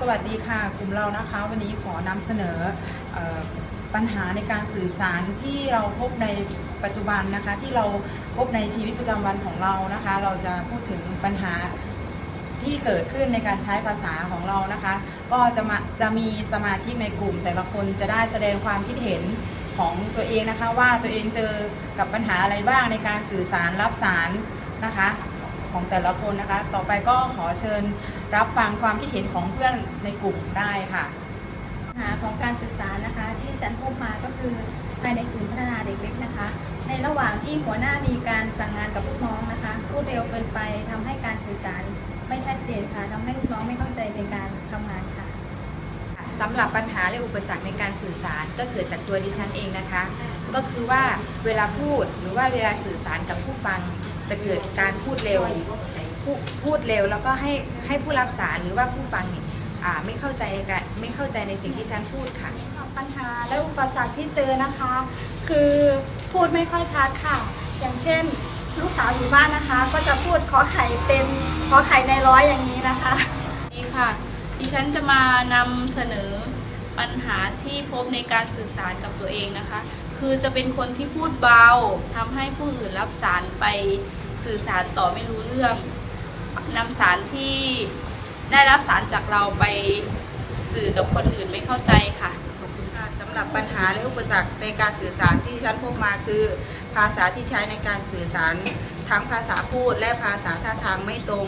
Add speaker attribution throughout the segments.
Speaker 1: สวัสดีค่ะ กลุ่มเรานะคะ วันนี้ขอนำเสนอออปัญหาในการสื่อสารที่เราพบในปัจจุบันนะคะ ที่เราพบในชีวิตประจำวันของเรานะคะ เราจะพูดถึงปัญหาที่เกิดขึ้นในการใช้ภาษาของเรานะคะ ก็จะมาจะมีสมาชิกในกลุ่ม แต่ละคนจะได้แสดงความคิดเห็นของตัวเองนะคะ ว่าตัวเองเจอกับปัญหาอะไรบ้างในการสื่อสารรับสารนะคะ ของแต่ละคนนะคะ ต่อไปก็ขอเชิญรับฟังความคิดเห็นของเพื่อนในกลุ่มได้ค่ะ
Speaker 2: ปัญหาของการศึกษานะคะ ที่ฉันพบมาก็คือภายในศูนย์พัฒนาเด็กเล็กนะคะ ในระหว่างที่หัวหน้ามีการสั่งงานกับลูกน้องนะคะพูดเร็วเกินไปทำให้การสื่อสารไม่ชัดเจนค่ะทำให้ลูกน้องไม่เข้าใจในการทำงานค่ะ
Speaker 3: สำหรับปัญหาและอุปสรรคในการสื่อสารก็เกิดจากตัวดิฉันเองนะคะ ก็คือว่าเวลาพูดหรือว่าเวลาสื่อสารกับผู้ฟัง จะเกิดการพูดเร็วพูพูดเร็วแล้วก็ให้ให้ผู้รับสารหรือว่าผู้ฟังนี่อ่าไม่เข้าใจในการไม่เข้าใจในสิ่งที่ฉันพูดค่ะ
Speaker 4: ปัญหาและอุปสรรคที่เจอนะคะ คือพูดไม่ค่อยชัดค่ะ อย่างเช่น ลูกสาวอยู่บ้านนะคะ ก็จะพูดขอไข่เป็นขอไข่ในร้อยอย่างนี้นะคะ
Speaker 5: ดีค่ะ ดิฉันจะมานำเสนอปัญหาที่พบในการสื่อสารกับตัวเองนะคะ คือจะเป็นคนที่พูดเบาทำให้ผู้อื่นรับสารไปสื่อสารต่อไม่รู้เรื่องนำสารที่ได้รับสารจากเราไปสื่อกับคนอื่นไม่เข้าใจค่ะ
Speaker 6: ค่ะสำหรับปัญหาและอุปสรรคในการสื่อสารที่ฉันพบมาคือ ภาษาที่ใช้ในการสื่อสารทั้งภาษาพูดและภาษาท่าทางไม่ตรง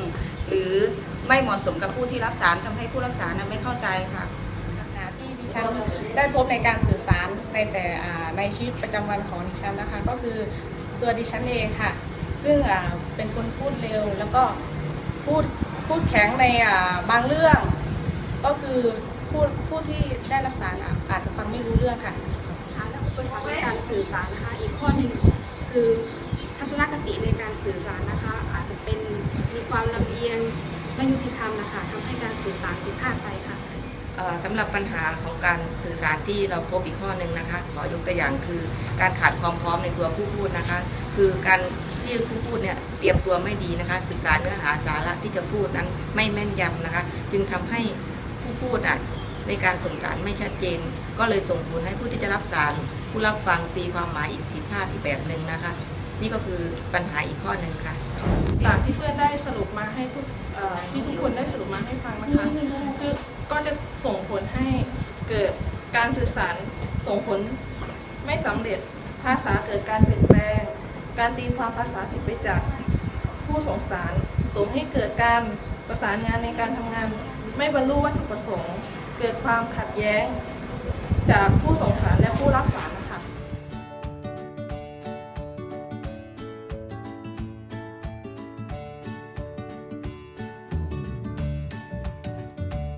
Speaker 6: หรือไม่เหมาะสมกับผู้ที่รับสารทำให้ผู้รับสารนั้นไม่เข้าใจค่ะ
Speaker 7: ปัญหาที่ดิฉันได้พบในการสื่อสารใน แต่ในชีวิตประจำวันของดิฉันนะคะ ก็คือตัวดิฉันเองค่ะ ซึ่งเป็นคนพูดเร็วแล้วก็พูดพูดแข็งในบางเรื่อง ก็คือผู้ผู้ที่ได้รับสารอาจจะฟังไม่รู้เรื่องค่ะ
Speaker 8: ปัญหาและอุปสรรคในการสื่อสารนะคะอีกข้อหนึ่งคือทัศนคติในการสื่อสารนะคะ อาจจะเป็นมีความลำเอียงไม่ยุติธรรมนะคะทำให้การสื่อสารผิดพลาดไปค่ะ
Speaker 6: สำหรับปัญหาของการสื่อสารที่เราพบอีกข้อหนึ่งนะคะ ขอยกตัวอย่างคือการขาดความพร้อมในตัวผู้พูดนะคะ คือการที่ผู้พูดเนี่ยเตรียมตัวไม่ดีนะคะ ศึกษาเนื้อหาสาระที่จะพูดนั้นไม่แม่นยำนะคะ จึงทำให้ผู้พูดอะในการส่งสารไม่ชัดเจน ก็เลยส่งผลให้ผู้ที่จะรับสารผู้รับฟังตีความหมายอีกผิดพลาดอีกแบบหนึ่งนะคะ นี่ก็คือปัญหาอีกข้อหนึ่งค่ะ
Speaker 9: ตามที่เพื่อนได้สรุปมาให้ทุกที่ทุกคนได้สรุปมาให้ฟังนะคะคือ ก็จะส่งผลให้เกิดการสื่อสารส่งผลไม่สำเร็จภาษาเกิดการเปลี่ยนแปลง การตีความภาษาผิดไปจากผู้ส่งสารส่งให้เกิดการประสานงานในการทำงาน ไม่บรรลุวัตถุประสงค์ เกิดความขัดแย้ง จากผู้ส่งสารและผู้รับสาร